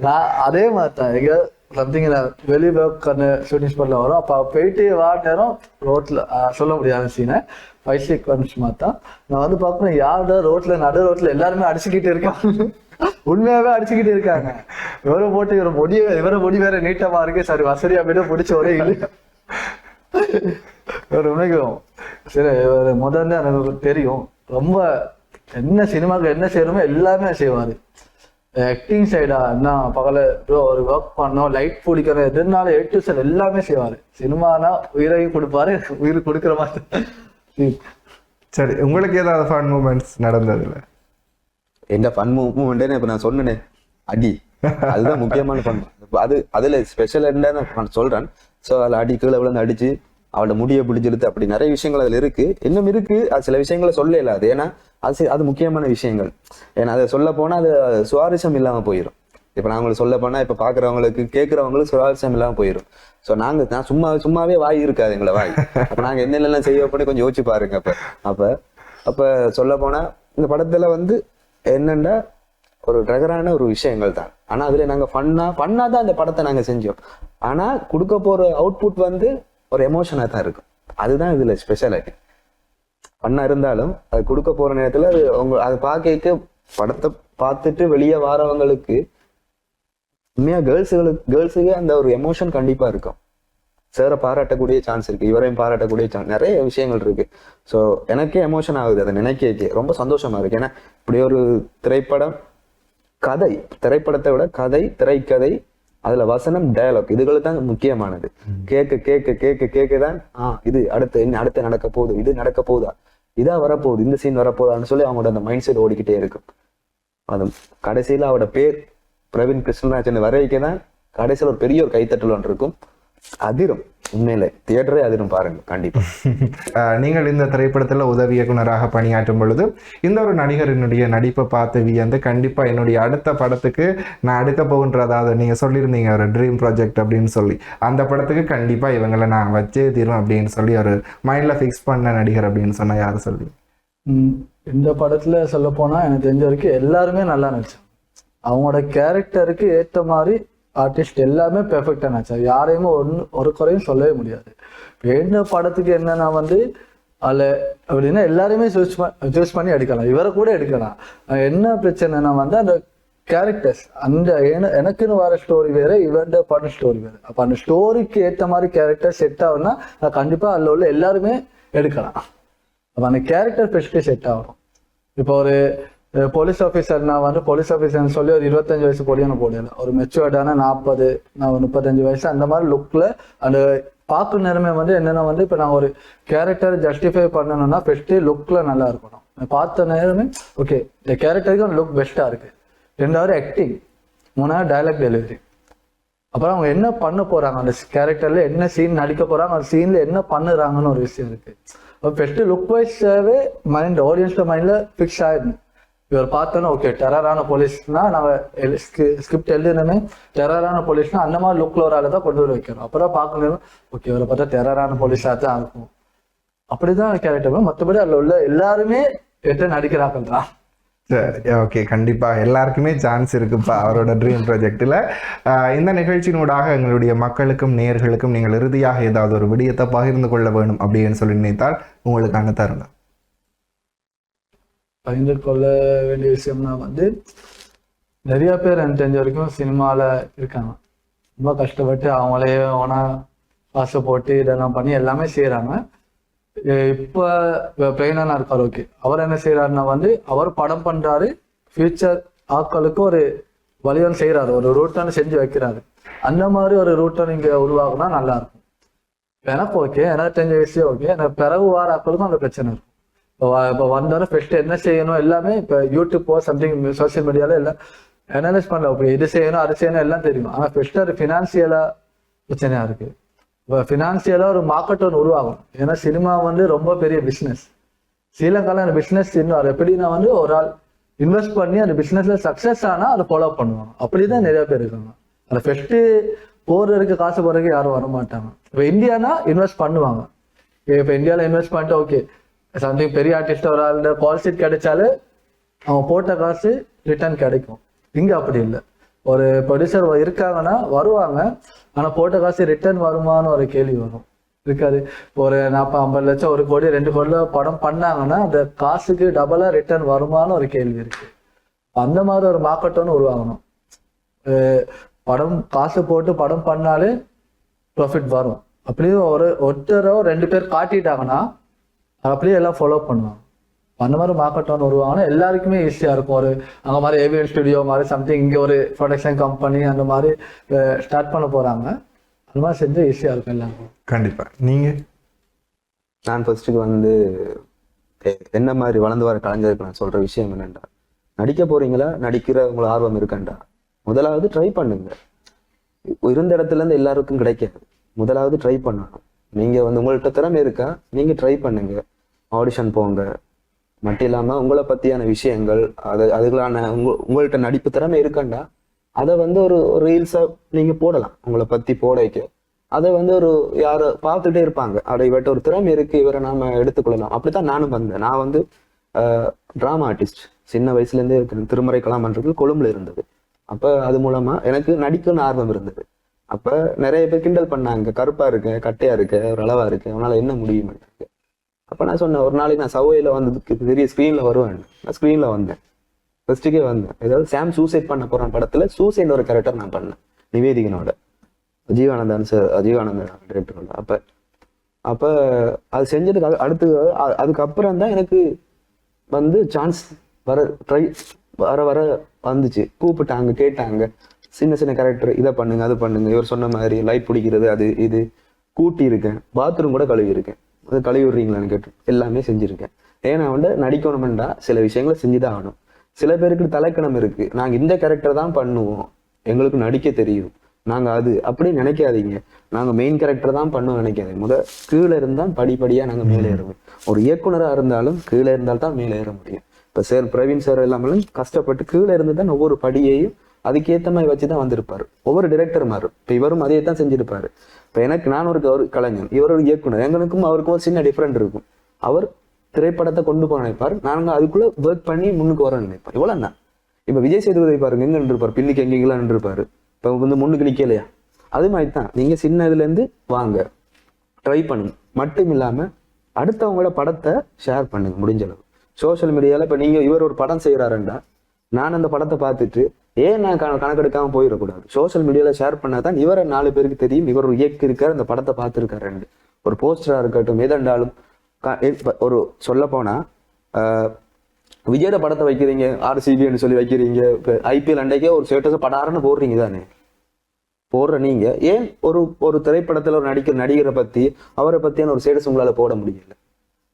நான் அதே மாதிரி தான் எங்க சம்திங் நான் வெளியே உட்காந்து ஷூட்டிங் ஸ்பாட்ல வரும் அப்போ போயிட்டு வா நேரம் ரோட்ல சொல்ல முடியாத சீனை சீக்வன்ஸ் மாதிரி தான் நான் வந்து பார்க்கணும் யார்டா ரோட்ல நடு ரோட்ல எல்லாருமே அடிச்சுக்கிட்டு இருக்காங்க உண்மையாவே அடிச்சுக்கிட்டு இருக்காங்க இவரை போட்டு இவரை முடி இவரை முடி வேற நீட்டமா இருக்கு சரி வசதியா போயிட்டு பிடிச்ச ஒரே இல்லை ஒரு உண்மைக்கும் சரி இவர் முதல்ல எனக்கு தெரியும் ரொம்ப என்ன சினிமாக்கு என்ன செய்யணுமோ எல்லாமே செய்வாரு. ஆக்டிங் சைடா என்ன பகல ஒரு ஒர்க் பண்ணோம் லைட் பிடிக்கணும் எதுனாலும் எயிட் டு செல் எல்லாமே செய்வாரு. சினிமானா உயிரையும் கொடுப்பாரு உயிர் கொடுக்குற மாதிரி. சரி உங்களுக்கு ஏதாவது ஃபன் மூமெண்ட்ஸ் நடந்ததில்ல எங்க ஃபன் மூமெண்ட்னு இப்ப நான் சொன்னேனே அடி. அதுதான் முக்கியமான ஃபன் அது அதுல ஸ்பெஷல் என்னன்னு நான் சொல்றேன். சோ அதுல அடி கீழே விழுந்து அடிச்சு அவளோட முடியை பிடிச்சிருது அப்படி நிறைய விஷயங்கள் அதில் இருக்கு. இன்னும் இருக்கு. அது சில விஷயங்களை சொல்லல அது. ஏன்னா அது அது முக்கியமான விஷயங்கள். ஏன்னா அதை சொல்ல போனால் அது சுவாரஸ்யம் இல்லாமல் போயிடும் இப்போ நான் உங்களுக்கு சொல்ல போனால் இப்போ பார்க்குறவங்களுக்கு கேட்குறவங்களுக்கு சுவாரஸ்யம் இல்லாமல் போயிடும் ஸோ நாங்கள் நான் சும்மா சும்மாவே வாய் இருக்காது எங்களை வாய். அப்போ நாங்கள் என்னென்னலாம் செய்ய பண்ணி கொஞ்சம் யோசிச்சு பாருங்க அப்போ. அப்போ அப்ப சொல்ல போனால் இந்த படத்துல வந்து என்னென்னா ஒரு ட்ரகரான ஒரு விஷயங்கள் தான். ஆனால் அதில் நாங்கள் ஃபன்னாக ஃபன்னாக தான் அந்த படத்தை நாங்கள் செஞ்சோம். ஆனால் கொடுக்க போகிற அவுட்புட் வந்து ஒரு எமோஷனாக தான் இருக்கும். அதுதான் இதில் ஸ்பெஷாலிட்டி பண்ண இருந்தாலும் அது கொடுக்க போகிற நேரத்தில் அது அவங்க அதை பார்க்க படத்தை பார்த்துட்டு வெளியே வாரவங்களுக்கு உண்மையாக கேர்ள்ஸுகளுக்கு கேர்ள்ஸுக்கு அந்த ஒரு எமோஷன் கண்டிப்பாக இருக்கும். சேரை பாராட்டக்கூடிய சான்ஸ் இருக்குது இவரையும் பாராட்டக்கூடிய சான்ஸ் நிறைய விஷயங்கள் இருக்குது ஸோ எனக்கே எமோஷன் ஆகுது. அதை நினைக்க ரொம்ப சந்தோஷமாக இருக்குது ஏன்னா இப்படி ஒரு திரைப்படம் கதை திரைப்படத்தை விட கதை திரைக்கதை அதுல வசனம் டயலாக் இதுகள் தான் முக்கியமானது. கேட்க கேட்க கேட்க கேட்க தான் ஆ இது அடுத்து என்ன அடுத்து நடக்க போகுது இது நடக்க போகுதா? இதா வரப்போகுது இந்த சீன் வரப்போகுதான்னு சொல்லி அவங்களோட அந்த மைண்ட் செட் ஓடிக்கிட்டே இருக்கும். அது கடைசியில அவரோட பேர் பிரவீன் கிருஷ்ணராஜன் வர வைக்க தான் கடைசியில ஒரு பெரிய ஒரு கைத்தட்டல் ஒன்று இருக்கும். அதிரும். உண்மையில தியேட்டரே அதிரும் பாருங்க கண்டிப்பா. நீங்கள் இந்த திரைப்படத்தில் உதவி இயக்குனராக பணியாற்றும் பொழுது இந்த ஒரு நடிகரினுடைய நடிப்பை பார்த்து வியந்து கண்டிப்பாக என்னுடைய அடுத்த படத்துக்கு நான் எடுக்க போகின்ற அதாவது நீங்கள் சொல்லியிருந்தீங்க ஒரு ட்ரீம் ப்ராஜெக்ட் அப்படின்னு சொல்லி அந்த படத்துக்கு கண்டிப்பாக இவங்களை நான் வச்சே தீரும் அப்படின்னு சொல்லி ஒரு மைண்டில் ஃபிக்ஸ் பண்ண நடிகர் அப்படின்னு சொன்னால் யார் சொல்லி? இந்த படத்துல சொல்ல போனா எனக்கு தெரிஞ்ச வரைக்கும் எல்லாருமே நல்லா நடிச்சாங்க. அவங்களோட கேரக்டருக்கு ஏத்த மாதிரி ஆர்டிஸ்ட் எல்லாமே பெர்ஃபெக்டாக நடிச்சாங்க. யாரையுமே ஒன்று ஒரு குறையும் சொல்லவே முடியாது. வேண்ட படத்துக்கு என்னன்னா வந்து அதில் அப்படின்னா எல்லாருமே சூஸ் சூஸ் பண்ணி எடுக்கலாம். இவரை கூட எடுக்கலாம். என்ன பிரச்சனைனா வந்து அந்த கேரக்டர்ஸ் அந்த எனக்குன்னு வர ஸ்டோரி வேற இவன்ட பண்ண ஸ்டோரி வேற. அப்போ அந்த ஸ்டோரிக்கு ஏற்ற மாதிரி கேரக்டர் செட் ஆகும்னா கண்டிப்பாக அதில் உள்ள எல்லாருமே எடுக்கலாம். அப்போ அந்த கேரக்டர் பெஸ்ட்டு செட் ஆகும் இப்போ ஒரு போலீஸ் ஆஃபீஸர் நான் வந்து போலீஸ் ஆஃபீஸர்னு சொல்லி ஒரு இருபத்தஞ்சு வயசு பொடியான போடல. ஒரு மெச்சுவர்டான நாற்பது நான் ஒரு முப்பத்தஞ்சு வயசு அந்த மாதிரி லுக்ல அந்த பார்க்கும் நேரமே வந்து என்னென்ன வந்து இப்போ நான் ஒரு கேரக்டர் ஜஸ்டிஃபை பண்ணணும்னா ஃபஸ்ட்டு லுக்கில் நல்லா இருக்கணும். பார்த்த நேரமே ஓகே இந்த கேரக்டருக்கு லுக் பெஸ்ட்டாக இருக்கு. ரெண்டாவது ஆக்டிங் மூணாவது டைலாக் டெலிவரி அப்புறம் அவங்க என்ன பண்ண போகிறாங்க அந்த கேரக்டரில் என்ன சீன் நடிக்க போகிறாங்க அந்த சீனில் என்ன பண்ணுறாங்கன்னு ஒரு விஷயம் இருக்குது ஃபஸ்ட்டு லுக் வைஸாகவே மைண்ட் ஆடியன்ஸில் மைண்டில் ஃபிக்ஸ் ஆயிடணும். இவர் பார்த்தோன்னா ஓகே டெரரான போலீஸ்னா நம்ம ஸ்கிரிப்ட் எழுதுனமே டெரரான போலீஸ்னா அந்த மாதிரி லுக்ல ஒரு ஆளை தான் கொண்டு வர வைக்கிறோம் அப்புறம் பார்க்கணும். ஓகே இவரை பார்த்தா டெரரான போலீஸா தான் இருக்கும் அப்படிதான் கேரக்டர் மற்றபடி அதுல உள்ள எல்லாருமே எட்டு நடிக்கிறாங்க தான் சரி ஓகே கண்டிப்பா. எல்லாருக்குமே சான்ஸ் இருக்குப்பா அவரோட ட்ரீம் ப்ராஜெக்ட்ல இந்த நிகழ்ச்சியினூடாக எங்களுடைய மக்களுக்கும் நேர்களுக்கும் நீங்கள் இறுதியாக ஏதாவது ஒரு விடயத்தை பகிர்ந்து கொள்ள வேணும் அப்படின்னு சொல்லி நினைத்தால் உங்களுக்கான தருணம். பகிர்ந்து கொள்ள வேண்டிய விஷயம்னா வந்து நிறைய பேர் எனக்கு தெரிஞ்ச வரைக்கும் சினிமாவில் இருக்காங்க. ரொம்ப கஷ்டப்பட்டு அவங்களே ஓனா காசை போட்டு இதெல்லாம் பண்ணி எல்லாமே செய்கிறாங்க இப்போ பிரெயினாக இருக்கார் ஓகே. அவர் என்ன செய்கிறாருன்னா வந்து அவர் படம் பண்ணுறாரு ஃபியூச்சர் ஆட்களுக்கு ஒரு வழிவன் செய்கிறாரு ஒரு ரூட்டனை செஞ்சு வைக்கிறாரு. அந்த மாதிரி ஒரு ரூட்டை நீங்கள் உருவாக்குனா நல்லா இருக்கும். எனக்கு ஓகே எனக்கு தெரிஞ்ச விஷயம் ஓகே எனக்கு பிறகு வார ஆட்களுக்கும் அந்த பிரச்சனை இருக்கும். இப்போ வ- ஃபர்ஸ்ட் என்ன செய்யணும்? எல்லாமே இப்போ யூடியூப் சம்திங் சோசியல் மீடியால எல்லாம் அனலைஸ் பண்ணல இப்போ இது செய்யணும் அது செய்யணும் எல்லாம் தெரியும். ஆனால் ஃபர்ஸ்ட் அது ஃபினான்சியலா பிரச்சனையா இருக்கு. இப்போ ஃபினான்சியலா ஒரு மார்க்கெட் ஒன்று உருவாகும் ஏன்னா சினிமா வந்து ரொம்ப பெரிய பிஸ்னஸ் ஸ்ரீலங்கால அந்த பிஸ்னஸ் இன்னும் அது எப்படின்னா வந்து ஒரு ஆள் இன்வெஸ்ட் பண்ணி அந்த பிசினஸ்ல சக்ஸஸ் ஆனா அதை ஃபாலோ பண்ணுவாங்க. அப்படிதான் நிறைய பேர் இருக்காங்க. அந்த ஃபர்ஸ்ட் போறதுக்கு காசு போறதுக்கு யாரும் வர மாட்டாங்க இப்போ இந்தியானா இன்வெஸ்ட் பண்ணுவாங்க. இப்போ இந்தியாவில் இன்வெஸ்ட் பண்ணிட்டு ஓகே சம்திங் பெரிய ஆர்டிஸ்ட் ஒரு ஆள் கால் ஷீட் கிடைச்சாலே அவன் போட்ட காசு ரிட்டர்ன் கிடைக்கும். இங்கே அப்படி இல்லை. ஒரு ப்ரொடியூசர் இருக்காங்கன்னா வருவாங்க. ஆனால் போட்ட காசு ரிட்டர்ன் வருமான்னு ஒரு கேள்வி வரும். இருக்காது. இப்போ ஒரு நாற்பது ஐம்பது லட்சம் ஒரு கோடி ரெண்டு கோடில படம் பண்ணாங்கன்னா அந்த காசுக்கு டபுளாக ரிட்டர்ன் வருமான்னு ஒரு கேள்வி இருக்கு. அந்த மாதிரி ஒரு மார்க்கெட்டோன்னு உருவாகணும். படம் காசு போட்டு படம் பண்ணாலே ப்ராஃபிட் வரும். அப்படியே ஒரு ஒருத்தரோ ரெண்டு பேர் காட்டிட்டாங்கன்னா அப்படியே எல்லாம் ஃபாலோ பண்ணுவாங்க. அந்த மாதிரி மார்க்கெட் ஒன்று உருவாங்கன்னா எல்லாருக்குமே ஈஸியாக இருக்கும். ஒரு அங்கே மாதிரி ஏவிஎன் ஸ்டுடியோ மாதிரி சம்திங் இங்கே ஒரு ப்ரொடக்ஷன் கம்பெனி அந்த மாதிரி ஸ்டார்ட் பண்ண போகிறாங்க அந்த மாதிரி செஞ்சு ஈஸியாக இருக்கும் எல்லாருக்கும். கண்டிப்பா. நீங்க? நான் ஃபர்ஸ்ட்டுக்கு வந்து என்ன மாதிரி வளர்ந்து வர கலைஞருக்கு நான் சொல்ற விஷயம் என்னண்டா நடிக்க போறீங்களா? நடிக்கிற உங்களுக்கு ஆர்வம் இருக்கண்டா முதலாவது ட்ரை பண்ணுங்க. இருந்த இடத்துல இருந்து எல்லாருக்கும் கிடைக்காது. முதலாவது ட்ரை பண்ணணும். நீங்க வந்து உங்கள்கிட்ட திறமை இருக்கா? நீங்க ட்ரை பண்ணுங்க. ஆடிஷன் போங்க. மட்டும் இல்லாமல் உங்களை பற்றியான விஷயங்கள் அது அதுகளான உங்க உங்கள்கிட்ட நடிப்பு திறமை இருக்கண்டா? அதை வந்து ஒரு ரீல்ஸாக நீங்கள் போடலாம். உங்களை பற்றி போட வைக்க. அதை வந்து ஒரு யார் பார்த்துட்டே இருப்பாங்க. அதை இவர்கிட்ட ஒரு திறமை இருக்குது இவரை நாம் எடுத்துக்கொள்ளலாம். அப்படித்தான் நானும் வந்தேன். நான் வந்து ட்ராமா ஆர்டிஸ்ட் சின்ன வயசுலேருந்தே இருக்கிறேன். திருமறை கலாமன்றது கொழும்புல இருந்தது. அப்போ அது மூலமாக எனக்கு நடிக்கணும்னு ஆர்வம் இருந்தது. அப்போ நிறைய பேர் கிண்டல் பண்ணாங்க. கருப்பாக இருக்க கட்டையாக இருக்க ஒரு அளவாக இருக்கு. அவனால் என்ன முடியும் அப்போ நான் சொன்னேன் ஒரு நாளைக்கு நான் சவையில வந்ததுக்கு பெரிய ஸ்க்ரீனில் வருவேன். நான் ஸ்க்ரீனில் வந்தேன். ஃபர்ஸ்ட்டுக்கே வந்தேன். ஏதாவது சாம் சூசைட் பண்ண போறான் படத்தில் சூசைட் ஒரு கேரக்டர் நான் பண்ணேன் நிவேதிகனோட. ஜீவானந்தன் சார் அஜீவானந்தன் டேரக்டரோட அப்போ அப்போ அது செஞ்சதுக்கு அடுத்து அதுக்கப்புறம் தான் எனக்கு வந்து சான்ஸ் வர ட்ரை வர வர வந்துச்சு. கூப்பிட்டாங்க கேட்டாங்க. சின்ன சின்ன கேரக்டர் இதை பண்ணுங்க அது பண்ணுங்க. இவர் சொன்ன மாதிரி லைட் பிடிக்கிறது அது இது. கூட்டி இருக்கேன் பாத்ரூம் கூட கழுவி இருக்கேன் அது கழுவி விடுறீங்களான்னு கேட்டு எல்லாமே செஞ்சிருக்கேன். ஏன்னா வந்து நடிக்கணுமெண்டா சில விஷயங்களை செஞ்சுதான் ஆகணும். சில பேருக்கு தலைக்கணம் இருக்கு. நாங்க இந்த கேரக்டர் தான் பண்ணுவோம். எங்களுக்கு நடிக்க தெரியும். நாங்க அது அப்படி நினைக்காதீங்க. நாங்க மெயின் கேரக்டர் தான் பண்ணுவோம் நினைக்காதீங்க. முத கீழே இருந்தா படிப்படியா நாங்க மேலே ஏறுவோம். ஒரு இயக்குனரா இருந்தாலும் கீழே இருந்தால் தான் மேலே ஏற முடியும். இப்ப சார் பிரவீன் சார் எல்லாமே கஷ்டப்பட்டு கீழே இருந்து தான் ஒவ்வொரு படியையும் அதுக்கேற்ற மாதிரி வச்சு தான் வந்திருப்பார். ஒவ்வொரு டிரெக்டர் மாறும் இப்போ இவரும் அதே தான் செஞ்சிருப்பாரு. இப்போ எனக்கு நான் ஒரு ஒரு கலைஞன். இவர் ஒரு இயக்குனர். எங்களுக்கும் அவருக்கும் ஒரு சின்ன டிஃப்ரெண்ட் இருக்கும். அவர் திரைப்படத்தை கொண்டு போக நினைப்பார். நாங்க அதுக்குள்ளே ஒர்க் பண்ணி முன்னுக்கு வர நினைப்பார் இவ்வளோ தான் இப்போ விஜய் சேதுபதி பாருங்க எங்கே நின்றுருப்பார்? பின்னுக்கு எங்கெங்கெல்லாம் நின்றுப்பாரு இப்போ வந்து முன்னுக்கு நிற்கலையா அது மாதிரி தான் நீங்கள் சின்ன இதுலேருந்து வாங்க. ட்ரை பண்ணுங்க. மட்டும் இல்லாமல் அடுத்தவங்களோட படத்தை ஷேர் பண்ணுங்க முடிஞ்ச அளவு. சோஷியல் மீடியாவில் இப்போ நீங்கள் இவர் ஒரு படம் செய்கிறாருண்டா நான் அந்த படத்தை பார்த்துட்டு ஏன் நான் கண- கணக்கெடுக்காம போயிடக்கூடாது? சோஷியல் மீடியால ஷேர் பண்ணாதான் இவரை நாலு பேருக்கு தெரியும். இவர் இயக்கி இருக்கார் அந்த படத்தை பார்த்துருக்காரு ஒரு போஸ்டரா இருக்கட்டும் எதண்டாலும் ஒரு சொல்ல போனா விஜயோட படத்தை வைக்கிறீங்க ஆர்சிபின்னு சொல்லி வைக்கிறீங்க ஐபிஎல் அண்டைக்கே ஒரு ஸ்டேட்டஸ் படாருன்னு போடுறீங்க தானே? போடுற நீங்க. ஏன் ஒரு ஒரு திரைப்படத்தில் ஒரு நடிக்கிற நடிகரை பத்தி அவரை பத்தியான ஒரு ஸ்டேட்டஸ் உங்களால் போட முடியல?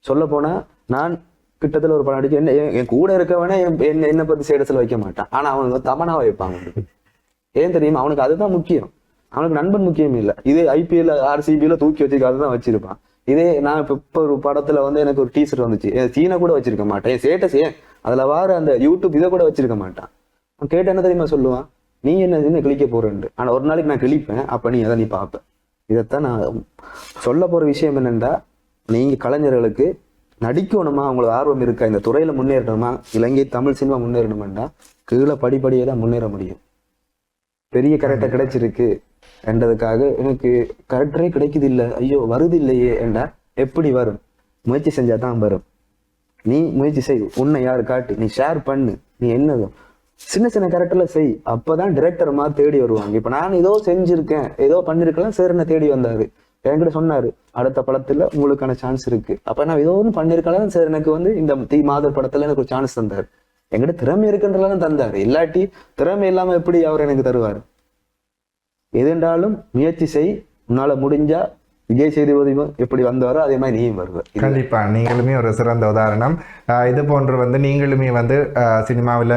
சொல்ல போனா நான் கிட்டத்தில் ஒரு படம் அடிச்சு என்ன என் கூட இருக்கவனே என்- என்ன என்னை பத்தி ஸ்டேட்டஸ்ல வைக்க மாட்டான். ஆனா அவனுக்கு தமனா வைப்பாங்க ஏன் தெரியுமா? அவனுக்கு அதுதான் முக்கியம். அவனுக்கு நண்பன் முக்கியம் இல்லை. இதே ஐபிஎல் ஆர்சிபியில தூக்கி வச்சுக்க அதுதான் வச்சிருப்பான். இதே நான் இப்ப ஒரு படத்துல வந்து எனக்கு ஒரு டீசர்ட் வந்துச்சு. என் சீனை கூட வச்சிருக்க மாட்டேன். என் ஸ்டேட்டஸ் ஏன்? அதுல வார அந்த யூடியூப் இதை கூட வச்சிருக்க மாட்டான். அவன் கேட்ட என்ன தெரியுமா சொல்லுவான்? நீ என்ன என்ன கிழிக்க போறேன்ட்டு. ஆனா ஒரு நாளைக்கு நான் கிழிப்பேன். அப்ப நீ அதை நீ பார்ப்ப. இதைத்தான் நான் சொல்ல போற விஷயம் என்னென்னா நீங்க கலைஞர்களுக்கு நடிக்கணுமா? அவங்களுக்கு ஆர்வம் இருக்கா? இந்த துறையில முன்னேறணுமா? இலங்கை தமிழ் சினிமா முன்னேறணுமாண்டா? கீழே படிப்படியே தான் முன்னேற முடியும். பெரிய கேரக்டர் கிடைச்சிருக்கு என்றதுக்காக எனக்கு கரெக்டரே கிடைக்குது இல்லை ஐயோ வருது இல்லையே என்றா? எப்படி வரும்? முயற்சி செஞ்சா தான் வரும். நீ முயற்சி செய். உன்னை யாரு காட்டு? நீ ஷேர் பண்ணு. நீ என்னது? சின்ன சின்ன கேரக்டர்ல செய். அப்பதான் டிரெக்டர்மா தேடி வருவாங்க. இப்ப நான் ஏதோ செஞ்சிருக்கேன். ஏதோ பண்ணிருக்கலாம். சார் என்ன தேடி வந்தாரு? என்கிட்ட சொன்னாரு அடுத்த படத்துல உங்களுக்கான சான்ஸ் இருக்கு. அப்ப நான் ஏதோ ஒன்று பண்ணிருக்கலாம் சார் எனக்கு வந்து இந்த தீ மாதர் படத்துல எனக்கு ஒரு சான்ஸ் தந்தார். என்கிட்ட திறமை இருக்குன்றலாம் தந்தார். இல்லாட்டி திறமை இல்லாம எப்படி அவர் எனக்கு தருவார்? எதுண்டாலும் முயற்சி செய் உன்னால முடிஞ்சா விஜய் சேதுபதி எப்படி வந்தாரோ அதே மாதிரி நீயும் வருவ. கண்டிப்பா நீங்களுமே ஒரு சிறந்த உதாரணம். இது போன்று வந்து நீங்களுமே வந்து சினிமாவில்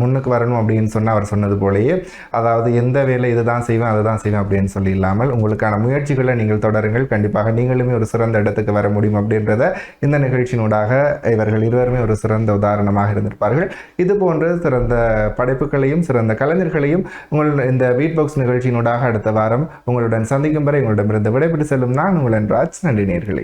முன்னுக்கு வரணும் அப்படின்னு சொன்ன அவர் சொன்னது போலயே அதாவது எந்த வேலை இதுதான் செய்வேன் அதுதான் செய்வேன் அப்படின்னு சொல்லி இல்லாமல் உங்களுக்கான முயற்சிகளை நீங்கள் தொடருங்கள். கண்டிப்பாக நீங்களுமே ஒரு சிறந்த இடத்துக்கு வர முடியும் அப்படின்றத இந்த நிகழ்ச்சியினூடாக இவர்கள் இருவருமே ஒரு சிறந்த உதாரணமாக இருந்திருப்பார்கள். இது போன்று சிறந்த படைப்புகளையும் சிறந்த கலைஞர்களையும் உங்கள் இந்த பீட் பாக்ஸ் நிகழ்ச்சியினூடாக அடுத்த வாரம் உங்களுடன் சந்திக்கும் வரை உங்களிடமிருந்து விடைபெற்று செல்லும் நான் உங்கள் ராஜ் நன்றி நேர்களே